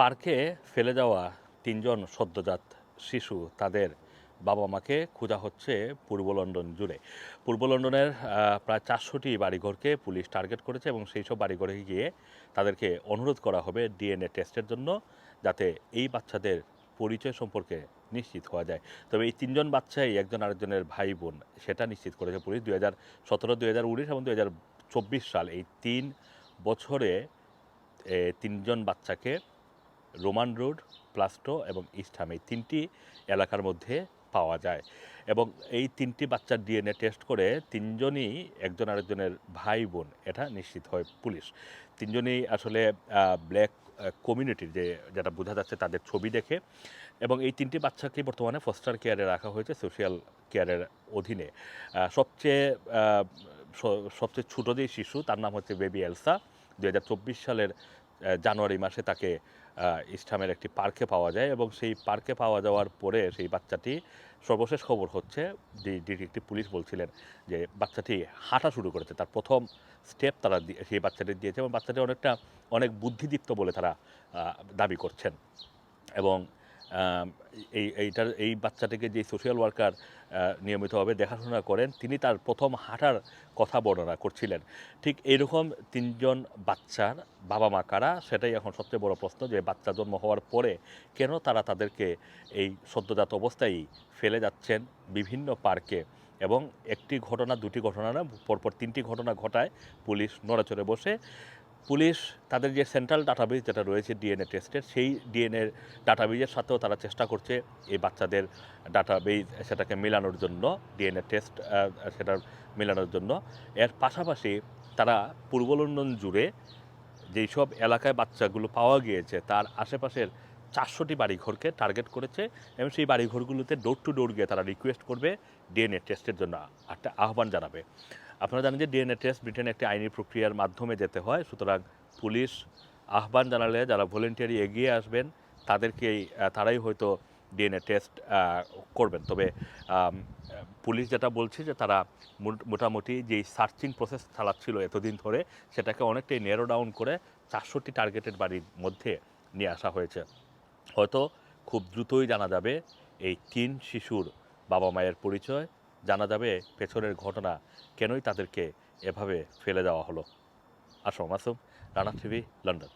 পার্কে ফেলে যাওয়া তিনজন সদ্যজাত শিশু তাদের বাবা মাকে খোঁজা হচ্ছে পূর্ব লন্ডন জুড়ে। পূর্ব লন্ডনের প্রায় চারশোটি বাড়িঘরকে পুলিশ টার্গেট করেছে এবং সেই সব বাড়িঘরে গিয়ে তাদেরকে অনুরোধ করা হবে ডিএনএ টেস্টের জন্য যাতে এই বাচ্চাদের পরিচয় সম্পর্কে নিশ্চিত হওয়া যায়। তবে এই তিনজন বাচ্চাই একজন আরেকজনের ভাই বোন সেটা নিশ্চিত করেছে পুলিশ। দুই হাজার সতেরো দুই হাজার উনিশ এবং দুই হাজার চব্বিশ সাল এই তিন বছরে তিনজন বাচ্চাকে রোমান রোড, প্লাস্টো এবং ইস্টহাম এই তিনটি এলাকার মধ্যে পাওয়া যায়। এবং এই তিনটি বাচ্চার ডিএনএ টেস্ট করে তিনজনই একজন আরেকজনের ভাই বোন, এটা নিশ্চিত হয় পুলিশ। তিনজনই আসলে ব্ল্যাক কমিউনিটির যে, যেটা বোঝা যাচ্ছে তাদের ছবি দেখে। এবং এই তিনটি বাচ্চাকে বর্তমানে ফস্টার কেয়ারে রাখা হয়েছে সোশ্যাল কেয়ারের অধীনে। সবচেয়ে সবচেয়ে ছোটো যে শিশু, তার নাম হচ্ছে বেবি এলসা। দু হাজার চব্বিশ সালের জানুয়ারি মাসে তাকে ইসলামের একটি পার্কে পাওয়া যায় এবং সেই পার্কে পাওয়া যাওয়ার পরে সেই বাচ্চাটি সর্বশেষ খবর হচ্ছে যে ডিটেকটিভ পুলিশ বলছিলেন যে বাচ্চাটি হাঁটা শুরু করেছে। তার প্রথম স্টেপ তারা সেই বাচ্চাটি দিয়েছে এবং বাচ্চাটি অনেকটা অনেক বুদ্ধিদীপ্ত বলে তারা দাবি করছেন। এবং এই, এইটার, এই বাচ্চাটিকে যে সোশ্যাল ওয়ার্কার নিয়মিতভাবে দেখাশোনা করেন, তিনি তার প্রথম হাঁটার কথা বর্ণনা করছিলেন। ঠিক এইরকম তিনজন বাচ্চার বাবা মা কারা, সেটাই এখন সবচেয়ে বড় প্রশ্ন যে বাচ্চা জন্ম হওয়ার পরে কেন তারা তাদেরকে এই সদ্যজাত অবস্থায় ফেলে যাচ্ছেন বিভিন্ন পার্কে এবং একটি ঘটনা, দুটি ঘটনা না, পরপর তিনটি ঘটনা ঘটায়, পুলিশ নড়াচড়ে বসে পুলিশ, তাদের যে সেন্ট্রাল ডাটাবেজ যেটা রয়েছে ডিএনএ টেস্টের সেই ডিএনএ ডাটাবেজের সাথেও তারা চেষ্টা করছে এই বাচ্চাদের ডাটাবেজ সেটাকে মেলানোর জন্য ডিএনএ টেস্ট সেটা মেলানোর জন্য। এর পাশাপাশি তারা পূর্ব লন্ডন জুড়ে যেই সব এলাকায় বাচ্চাগুলো পাওয়া গিয়েছে, তার আশেপাশের চারশোটি বাড়িঘরকে টার্গেট করেছে এবং সেই বাড়িঘরগুলোতে ডোর টু ডোর গিয়ে তারা রিকোয়েস্ট করবে ডিএনএ টেস্টের জন্য। একটা আহ্বান জানাবে। আপনারা জানেন যে ডিএনএ টেস্ট ব্রিটেনে একটি আইনি প্রক্রিয়ার মাধ্যমে যেতে হয়। সুতরাং পুলিশ আহ্বান জানালে যারা ভলেন্টিয়ারি এগিয়ে আসবেন তাদেরকেই তারাই হয়তো ডিএনএ টেস্ট করবেন। তবে পুলিশ যেটা বলছে যে তারা মোট- মোটামুটি যেই সার্চিং প্রসেস চালাচ্ছিল এতদিন ধরে, সেটাকে অনেকটাই নেরো ডাউন করে চারশোটি টার্গেটেড বাড়ির মধ্যে নিয়ে আসা হয়েছে। হয়তো খুব দ্রুতই জানা যাবে এই তিন শিশুর বাবা মায়ের পরিচয় জানা যাবে পেছনের ঘটনা কেনই তাদেরকে এভাবে ফেলে দেওয়া হলো। আসো, মাসুম, রানা টিভি, লন্ডন।